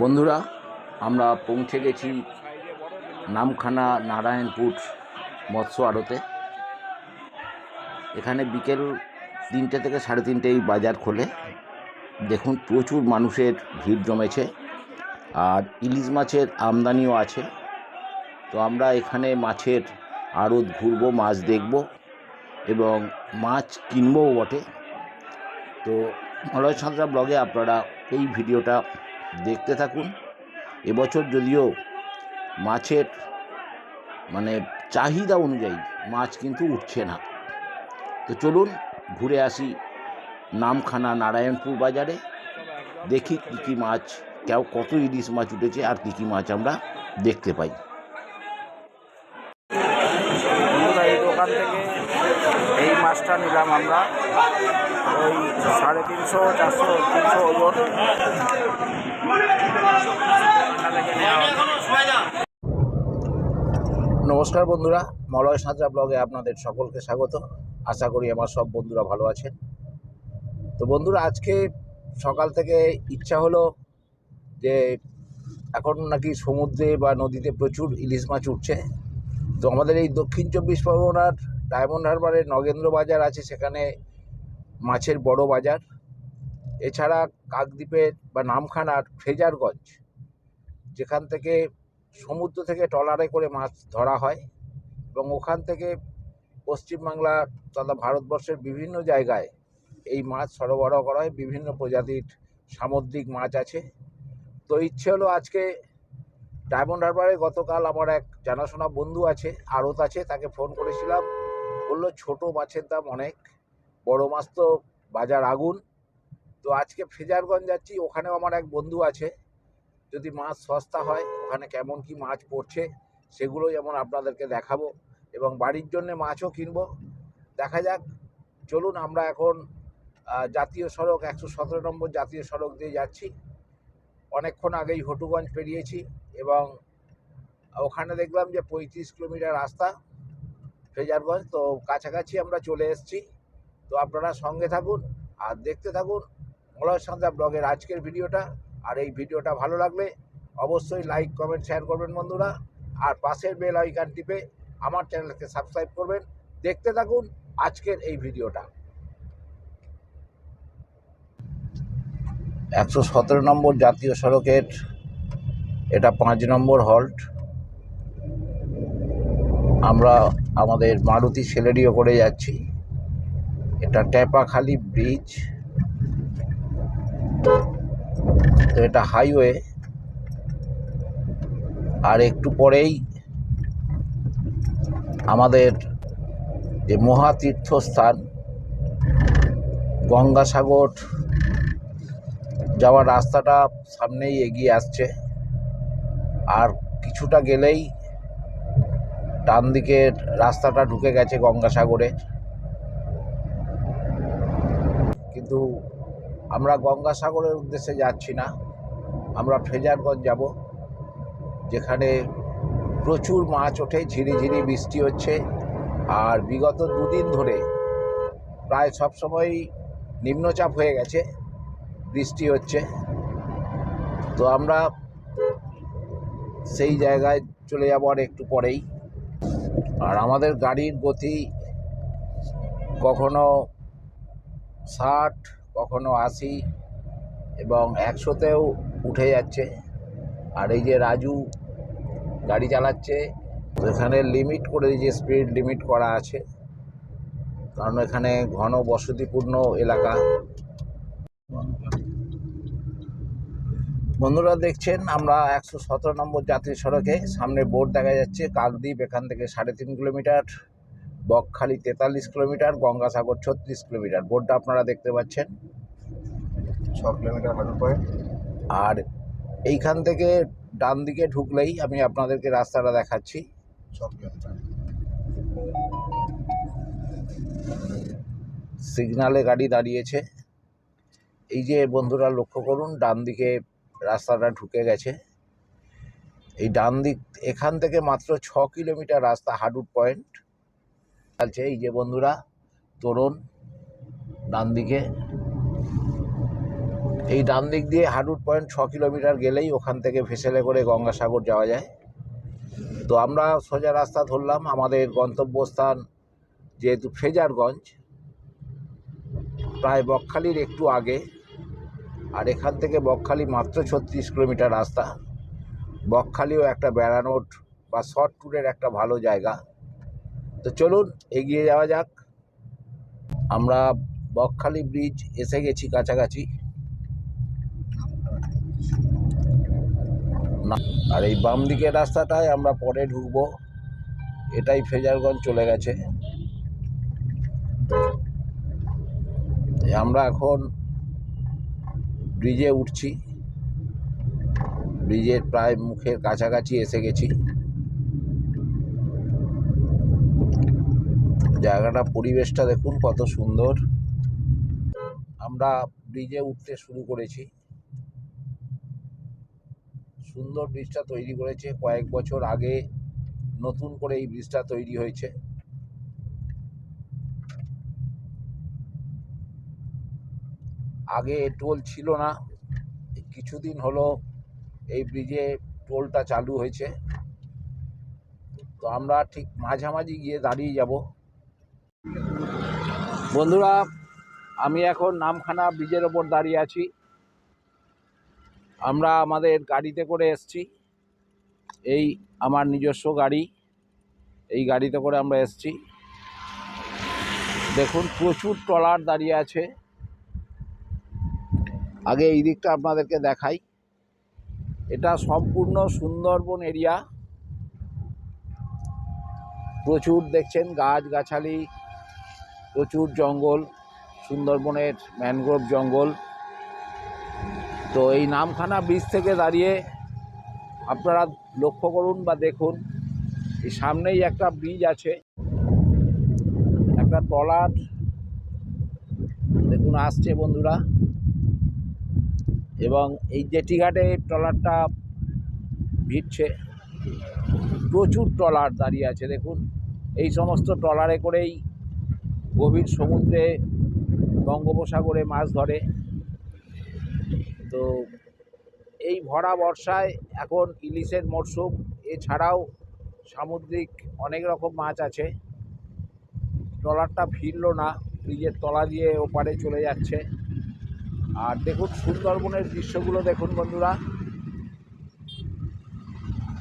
বন্ধুরা, আমরা পৌঁছে গেছি নামখানা নারায়ণপুর মৎস্য আড়তে। এখানে বিকেল তিনটে থেকে সাড়ে তিনটে এই বাজার খোলে। দেখুন, প্রচুর মানুষের ভিড় জমেছে, আর ইলিশ মাছের আমদানিও আছে। তো আমরা এখানে মাছের আড়ত ঘুরবো, মাছ দেখব, এবং মাছ কিনবও বটে। তো মলয় সাঁতরা ব্লগে আপনারা এই ভিডিওটা দেখতে থাকুন। এবছর যদিও মাছের মানে চাহিদা অনুযায়ী মাছ কিন্তু উঠছে না। তো চলুন ঘুরে আসি নামখানা নারায়ণপুর বাজারে। দেখি কী কী মাছ কেউ কত ইলিশ মাছ উঠেছে আর কী কী মাছ আমরা দেখতে পাই। এই মাছটা নিলাম আমরা। ওই সাড়ে তিনশো, চারশো, তিনশো হলো। নমস্কার বন্ধুরা, মলয় সাঁতরা ব্লগে আপনাদের সকলকে স্বাগত। আশা করি আমার সব বন্ধুরা ভালো আছেন। তো বন্ধুরা, আজকে সকাল থেকে ইচ্ছা হলো যে এখন নাকি সমুদ্রে বা নদীতে প্রচুর ইলিশ মাছ উঠছে। তো আমাদের এই দক্ষিণ চব্বিশ পরগনার ডায়মন্ড হারবারের নগেন্দ্র বাজার আছে, সেখানে মাছের বড় বাজার, এছাড়া কাকদ্বীপের বা নামখানার ফ্রেজারগঞ্জ যেখান থেকে সমুদ্র থেকে ট্রলারে করে মাছ ধরা হয় এবং ওখান থেকে পশ্চিমবাংলা তথা ভারতবর্ষের বিভিন্ন জায়গায় এই মাছ সরবরাহ করা হয়। বিভিন্ন প্রজাতির সামুদ্রিক মাছ আছে। তো ইচ্ছে হলো আজকে ডায়মন্ড হারবারে গতকাল আমার এক জানাশোনা বন্ধু আছে আড়ত আছে, তাকে ফোন করেছিলাম। বলল, ছোট মাছের দাম অনেক। বড় মাছ তো বাজার আগুন। তো আজকে ফ্রেজারগঞ্জ যাচ্ছি, ওখানেও আমার এক বন্ধু আছে। যদি মাছ সস্তা হয়, ওখানে কেমন কি মাছ পড়ছে সেগুলো যেমন আপনাদেরকে দেখাবো এবং বাড়ির জন্য মাছও কিনবো। দেখা যাক, চলুন আমরা এখন জাতীয় সড়ক, একশো সতেরো নম্বর জাতীয় সড়ক দিয়ে যাচ্ছি। অনেকক্ষণ আগেই হটুগঞ্জ পেরিয়েছি এবং ওখানে দেখলাম যে পঁয়ত্রিশ কিলোমিটার রাস্তা ফ্রেজারগঞ্জ তো কাছাকাছি আমরা চলে এসেছি। তো আপনারা সঙ্গে থাকুন আর দেখতে থাকুন মলয় সন্ধ্যা ব্লগের আজকের ভিডিওটা। আর এই ভিডিওটা ভালো লাগলে অবশ্যই লাইক, কমেন্ট শেয়ার করবেন বন্ধুরা। আর পাশের বেল আইকন টিপে আমার চ্যানেলকে সাবস্ক্রাইব করবেন। দেখতে থাকুন আজকের এই ভিডিওটা। একশো সতেরো নম্বর জাতীয় সড়কের, এটা পাঁচ নম্বর হল্ট। আমরা আমাদের মারুতি সেলেরিও করে যাচ্ছি। এটা ট্যাপাখালি ব্রিজ। তো এটা হাইওয়ে। আর একটু পরেই আমাদের যে মহাতীর্থস্থান, গঙ্গাসাগর, যাওয়ার রাস্তাটা সামনেই এগিয়ে আসছে। আর কিছুটা গেলেই ডান দিকের রাস্তাটা ঢুকে গেছে গঙ্গাসাগরে। কিন্তু আমরা গঙ্গাসাগরের উদ্দেশ্যে যাচ্ছি না। আমরা ফ্রেজারগঞ্জ যাব, যেখানে প্রচুর মাছ ওঠে ঝিরিঝিরি বৃষ্টি হচ্ছে। আর বিগত দুদিন ধরে প্রায় সব সময় নিম্নচাপ হয়ে গেছে, বৃষ্টি হচ্ছে। তো আমরা সেই জায়গায় চলে যাব আর একটু পরেই। আর আমাদের গাড়ির গতি কখনো ষাট, কখনো আশি এবং একশোতেও উঠে যাচ্ছে। আর এই যে রাজু গাড়ি চালাচ্ছে, এখানে লিমিট করে দিয়েছে স্পিড লিমিট করা আছে। কারণ এখানে ঘন বসতিপূর্ণ এলাকা। বন্ধুরা দেখছেন, আমরা একশো সতেরো নম্বর জাতীয় সড়কে সামনে বোর্ড দেখা যাচ্ছে, কাকদ্বীপ, এখান থেকে সাড়ে তিন কিলোমিটার। বকখালি তেতাল্লিশ কিলোমিটার গঙ্গাসাগর ছত্রিশ কিলোমিটার। বোর্ডটা আপনারা দেখতে পাচ্ছেন। ছ কিলোমিটার আর এইখান থেকে ডান দিকে ঢুকলেই আমি আপনাদেরকে রাস্তাটা দেখাচ্ছি। ছ কিলোমিটার। সিগনালে গাড়ি দাঁড়িয়েছে। এই যে বন্ধুরা লক্ষ্য করুন ডান দিকে রাস্তাটা ঢুকে গেছে। এই ডান দিক এখান থেকে মাত্র ছ কিলোমিটার রাস্তা হাডুট পয়েন্ট। আছে এই যে বন্ধুরা, তরুণ ডান দিকে এই ডান দিক দিয়ে হাডুট পয়েন্ট ছ কিলোমিটার গেলেই ওখান থেকে ভেসেলে করে গঙ্গাসাগর যাওয়া যায়। তো আমরা সোজা রাস্তা ধরলাম। আমাদের গন্তব্যস্থান যেহেতু ফেজারগঞ্জ, প্রায় বকখালির একটু আগে। আর এখান থেকে বকখালি মাত্র ছত্রিশ কিলোমিটার রাস্তা। বকখালিও একটা বেড়ানোর বা শর্ট ট্যুরের একটা ভালো জায়গা। তো চলুন, এগিয়ে যাওয়া যাক। আমরা বকখালি ব্রিজ এসে গেছি কাছাকাছি। আর এই বাম দিকের রাস্তাটায় আমরা পরে ঢুকবো। এটাই ফেজারগঞ্জ চলে গেছে। আমরা এখন ব্রিজে উঠছি। ব্রিজের প্রায় মুখের কাছাকাছি এসে গেছি। জায়গাটা, পরিবেশটা দেখুন কত সুন্দর। আমরা ব্রিজে উঠতে শুরু করেছি। সুন্দর ব্রিজটা তৈরি করেছে। কয়েক বছর আগে নতুন করে এই ব্রিজটা তৈরি হয়েছে। আগে টোল ছিল না। কিছুদিন হলো এই ব্রিজে টোলটা চালু হয়েছে। তো আমরা ঠিক মাঝামাঝি গিয়ে দাঁড়িয়ে যাব। বন্ধুরা, আমি এখন নামখানা ব্রিজের ওপর দাঁড়িয়ে আছি। আমরা আমাদের গাড়িতে করে এসছি। এই আমার নিজস্ব গাড়ি। এই গাড়িতে করে আমরা এসছি। দেখুন, প্রচুর ট্রলার দাঁড়িয়ে আছে। আগে এই দিকটা আপনাদেরকে দেখাই। এটা সম্পূর্ণ সুন্দরবন এরিয়া। প্রচুর দেখছেন গাছ গাছালি। প্রচুর জঙ্গল, সুন্দরবনের ম্যানগ্রোভ জঙ্গল। তো এই নামখানা ব্রিজ থেকে দাঁড়িয়ে আপনারা লক্ষ্য করুন বা দেখুন, এই সামনেই একটা ব্রিজ আছে। একটা ট্রলার। দেখুন, আসছে বন্ধুরা। এবং এই জেটিঘাটে ট্রলারটা ভিড়ছে প্রচুর ট্রলার দাঁড়িয়ে আছে, দেখুন। এই সমস্ত ট্রলারে করেই গভীর সমুদ্রে বঙ্গোপসাগরে মাছ ধরে। তো এই ভরা বর্ষায় এখন ইলিশের মরশুম, এছাড়াও সামুদ্রিক অনেক রকম মাছ আছে। ট্রলারটা ফিরল না, ব্রিজের তলা দিয়ে ওপারে চলে যাচ্ছে। আর দেখুন সুন্দরবনের দৃশ্যগুলো দেখুন বন্ধুরা।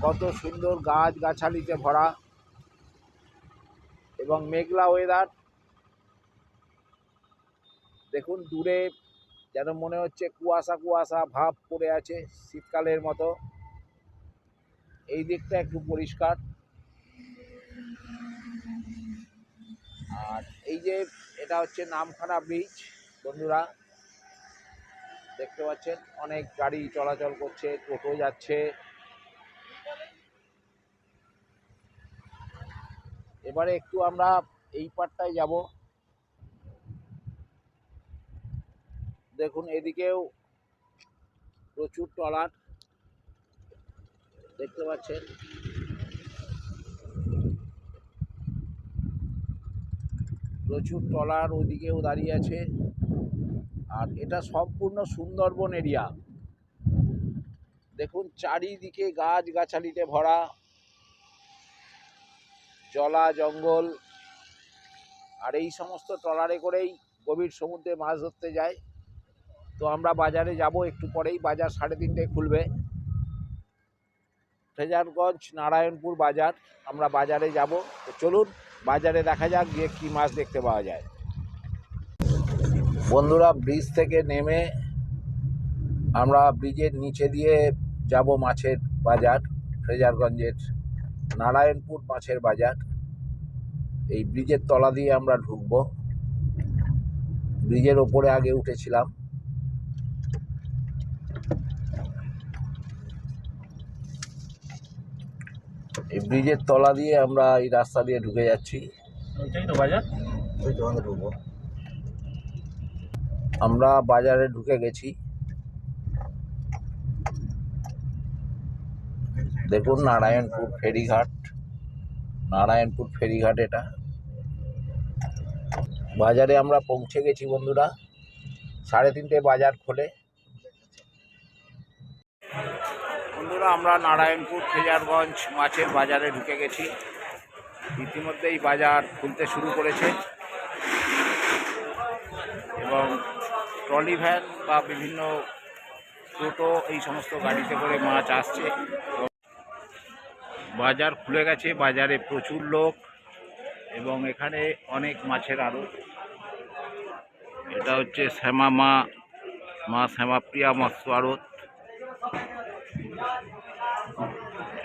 কত সুন্দর গাছ গাছালিতে ভরা এবং মেঘলা ওয়েদার দেখুন, দূরে যেন মনে হচ্ছে কুয়াশা কুয়াশা ভাব পড়ে আছে শীতকালের মতো। এই দিকটা একটু পরিষ্কার। আর এই যে এটা হচ্ছে নামখানা ব্রিজ বন্ধুরা। দেখতে পাচ্ছেন, অনেক গাড়ি চলাচল করছে, টোটো যাচ্ছে। এবারে একটু আমরা এই পারটায় যাব। দেখুন, এদিকেও প্রচুর ট্রলার দেখতে পাচ্ছেন। প্রচুর ট্রলার ওইদিকেও দাঁড়িয়ে আছে। আর এটা সম্পূর্ণ সুন্দরবন এরিয়া। দেখুন, চারিদিকে গাছ গাছালিতে ভরা জলা জঙ্গল। আর এই সমস্ত ট্রলারে করেই গভীর সমুদ্রে মাছ ধরতে যায়। তো আমরা বাজারে যাব, একটু পরেই বাজার সাড়ে তিনটেয় খুলবে। ফ্রেজারগঞ্জ নারায়ণপুর বাজার, আমরা বাজারে যাব। তো চলুন, বাজারে দেখা যাক গিয়ে কী মাছ দেখতে পাওয়া যায়। বন্ধুরা, ব্রিজ থেকে নেমে আমরা ব্রিজের নিচে দিয়ে যাব মাছের বাজার ফ্রেজারগঞ্জের নারায়ণপুর মাছের বাজার। এই ব্রিজের তলা দিয়ে আমরা ঢুকব। ব্রিজের ওপরে আগে উঠেছিলাম। এই ব্রিজের তলা দিয়ে আমরা এই রাস্তা দিয়ে ঢুকে যাচ্ছি। ওইটাই তো বাজার। আমরা বাজারে ঢুকে গেছি। দেখুন নারায়ণপুর ফেরিঘাট। নারায়ণপুর ফেরিঘাট এটা। বাজারে আমরা পৌঁছে গেছি বন্ধুরা। সাড়ে তিনটে বাজার খোলে। বন্ধুরা, আমরা নারায়ণপুর, খেজারগঞ্জ মাছের বাজারে ঢুকে গেছি। ইতিমধ্যেই বাজার খুলতে শুরু করেছে। এবং ট্রলি ভ্যান বা বিভিন্ন টোটো, এই সমস্ত গাড়িতে করে মাছ আসছে। বাজার খুলে গেছে, বাজারে প্রচুর লোক এবং এখানে অনেক মাছের আড়ত। এটা হচ্ছে শ্যামা মা মা শ্যামাপ্রিয়া মৎস্য আড়ত।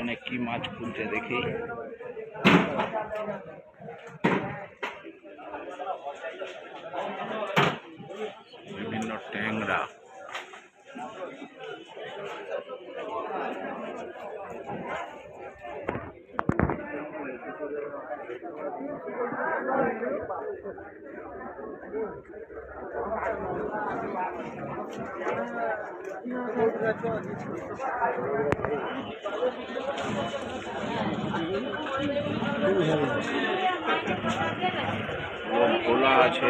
এখানে কি মাছ খুলছে দেখি বিভিন্ন ট্যাংরা খোলা আছে।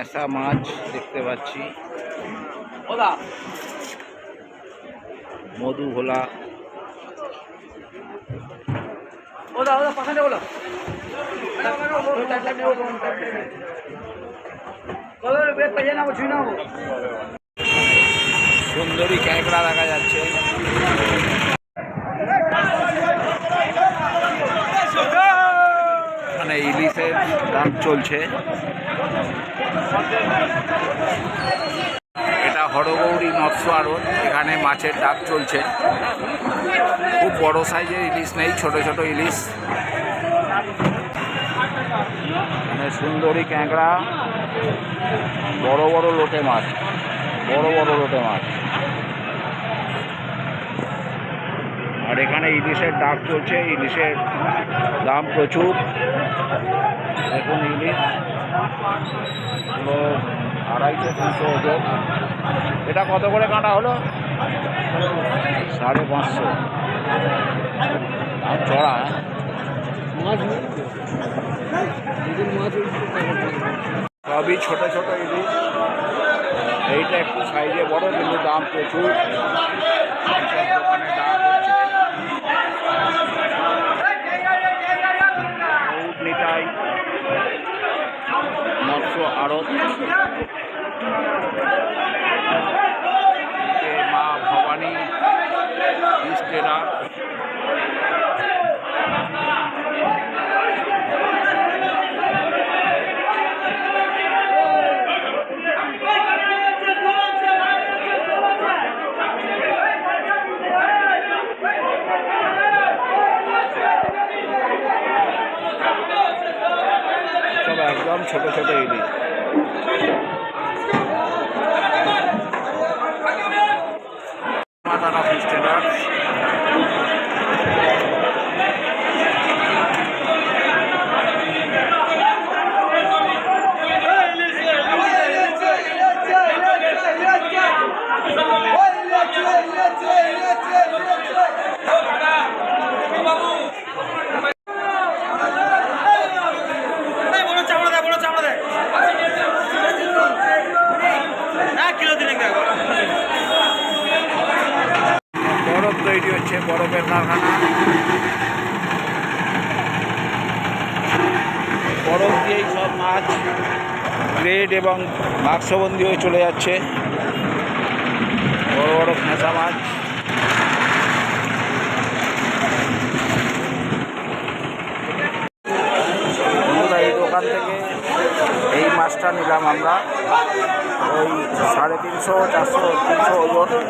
এসা মাছ দেখতে পাচ্ছি। মধু ভোলা। সুন্দরী ক্যাংড়া দেখা যাচ্ছে। ইলিশের দাম চলছে। এটা হরগৌরী মৎস্য আড়ত, এখানে মাছের ডাক চলছে। খুব বড় সাইজের ইলিশ নেই, ছোট ছোট ইলিশ। সুন্দরী ক্যাঁকড়া, বড় বড় লোটে মাছ, বড় বড় লোটে মাছ। আর এখানে ইলিশের ডাক চলছে ইলিশের দাম প্রচুর। দেখুন ইলিশ। হলো আড়াইশো তিনশো ওজন। এটা কত করে কাটা হলো? সাড়ে পাঁচশো। দাম চড়া হ্যাঁ? সবই ছোট ছোট ইলিশ। এইটা একটু সাইজে বড় কিন্তু দাম প্রচুর। দোকানে দাম হচ্ছে গৌড় নিতাই মৎস্য আড়ত। মা ভবানী ইস্টেরা। একদম ছোট ছোট ইলিশ মাথাটা ফিশ টেন্ডার বড় চামড়া দেয় বড় চামড়া দেয় না কিলো দিনে দেখো বরফ তৈরি হচ্ছে বরফের কারখানা বরফ দিয়েই সব মাছ গ্রেড এবং বাক্সবন্দি হয়ে চলে যাচ্ছে। বড় বড় ফেঁসা মাছ। এই দোকান থেকে এই মাছটা নিলাম আমরা। ওই সাড়ে তিনশো, চারশো, তিনশো ওজন।